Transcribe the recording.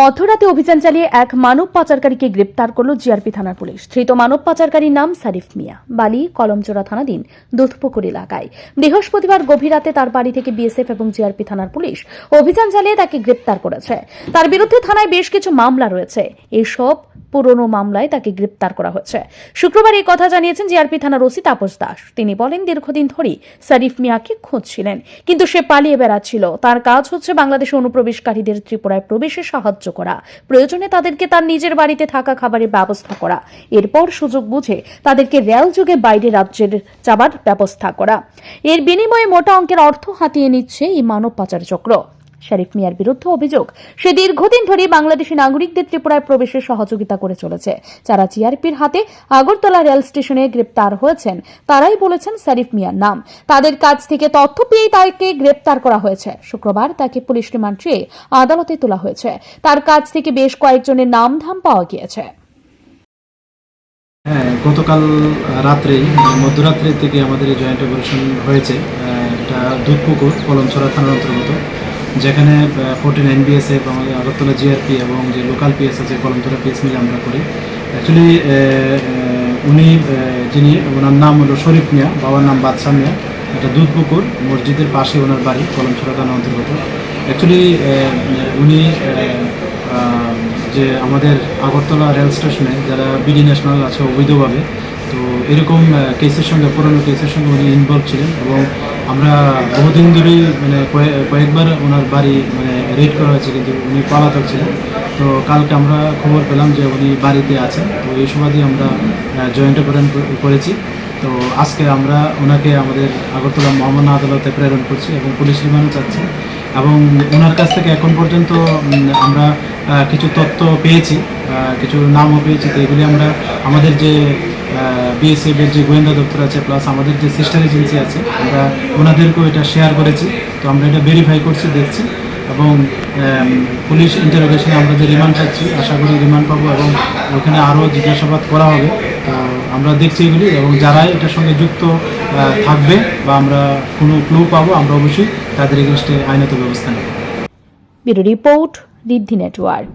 মধ্যরাতে অভিযান চালিয়ে এক মানব পাচারকারীকে গ্রেপ্তার করল জিআরপি থানার পুলিশ। ধৃত মানব পাচারকারীর নাম সারিফ মিয়া। বালি, কলমচোরা থানাধীন দুধপুকুর এলাকায়। বৃহস্পতিবার গভীর রাতে তার বাড়ি থেকে বিএসএফ এবং জিআরপি থানার পুলিশ অভিযান চালিয়ে তাকে গ্রেপ্তার করেছে। তার বিরুদ্ধে থানায় বেশ কিছু মামলা রয়েছে। এসব পুরনো মামলায় তাকে গ্রেপ্তার করা হয়েছে। শুক্রবার এই কথা জানিয়েছেন জিআরপি থানার ওসি তাপস দাস। তিনি বলেন, দীর্ঘদিন ধরেই সারিফ মিয়াকে খুঁজছিলেন, কিন্তু সে পালিয়ে বেড়াচ্ছিল। তার কাজ হচ্ছে বাংলাদেশে অনুপ্রবেশকারীদের ত্রিপুরায় প্রবেশে সাহায্য করা। প্রয়োজনে তাদেরকে তার নিজের বাড়িতে থাকা খাবারের ব্যবস্থা করা। এরপর সুযোগ বুঝে তাদেরকে রেল যুগে বাইরে রাজ্যের যাবার ব্যবস্থা করা। এর বিনিময়ে মোটা অঙ্কের অর্থ হাতিয়ে নিচ্ছে এই মানব পাচার চক্র। শরীফ মিয়ার বিরুদ্ধে অভিযোগ। সে দীর্ঘদিন ধরে বাংলাদেশি নাগরিকদের ত্রিপুরায় প্রবেশে সহযোগিতা করে চলেছে। যারা জিআরপির হাতে আগরতলা রেল স্টেশনে গ্রেপ্তার হয়েছেন, তারাই বলেছেন শরীফ মিয়ার নাম। তাদের কাছ থেকে তথ্য পেয়ে তাকে গ্রেপ্তার করা হয়েছে। শুক্রবার তাকে পুলিশ রিমান্ড চেয়ে আদালতে তোলা হয়েছে। তার কাছ থেকে বেশ কয়েকজনের নাম ধাম পাওয়া গিয়েছে। হ্যাঁ গতকাল রাত্রেই মানে মধ্যরাত্রি থেকে আমাদের জয়েন্ট অপারেশন হয়েছে। এটা দুধপুকুর, কলমছড়া থানার অন্তর্গত। যেখানে ফোর্টিন এনবিএসএফ আমাদের আগরতলা জিআরপি এবং যে লোকাল পিএস আছে কলমছড়া পিএস মিলে আমরা করি। অ্যাকচুয়ালি উনি যিনি, ওনার নাম হলো শরীফ মিয়া, বাবার নাম বাদশাহ মিয়া। এটা দুধপুকুর, মসজিদের পাশে ওনার বাড়ি, কলমছড়া থানার অন্তর্গত। অ্যাকচুয়ালি উনি যে আমাদের আগরতলা রেল স্টেশনে যারা বিডি ন্যাশনাল আছে, অবৈধভাবে, তো এরকম কেসের সঙ্গে, পুরনো কেসের সঙ্গে উনি ইনভলভ ছিলেন এবং আমরা বহুদিন ধরেই মানে কয়ে- কয়েকবার ওনার বাড়ি মানে রেড করা হয়েছে, কিন্তু উনি পলাতক ছিলেন। তো কালকে আমরা খবর পেলাম যে উনি বাড়িতে আছেন। তো এই সুবাদে আমরা জয়েন্ট অপারেশন করেছি। তো আজকে আমরা ওনাকে আমাদের আগরতলা মহামান্য আদালতে প্রেরণ করছি এবং পুলিশ রিমান্ড চাচ্ছি। এবং ওনার কাছ থেকে এখন পর্যন্ত আমরা কিছু তথ্য পেয়েছি কিছু নামও পেয়েছি। তো এগুলি আমরা, আমাদের যে বিএসএফ এর যে গোয়েন্দা দপ্তর আছে প্লাস আমাদের যে সিস্টার এজেন্সি আছে, আমরা ওনাদেরকেও এটা শেয়ার করেছি। তো আমরা এটা ভেরিফাই করছি, দেখছি। এবং পুলিশ ইন্টারোগেশনে আমরা যে রিমান্ড চাচ্ছি, আশা করি রিমান্ড পাবো এবং ওখানে আরও জিজ্ঞাসাবাদ করা হবে। আমরা দেখছি এগুলি এবং যারা এটার সঙ্গে যুক্ত থাকবে বা আমরা কোনো ক্লু পাবো, আমরা অবশ্যই তাদের এগেনস্টে আইনত ব্যবস্থা নেব। Report, Riddhi network.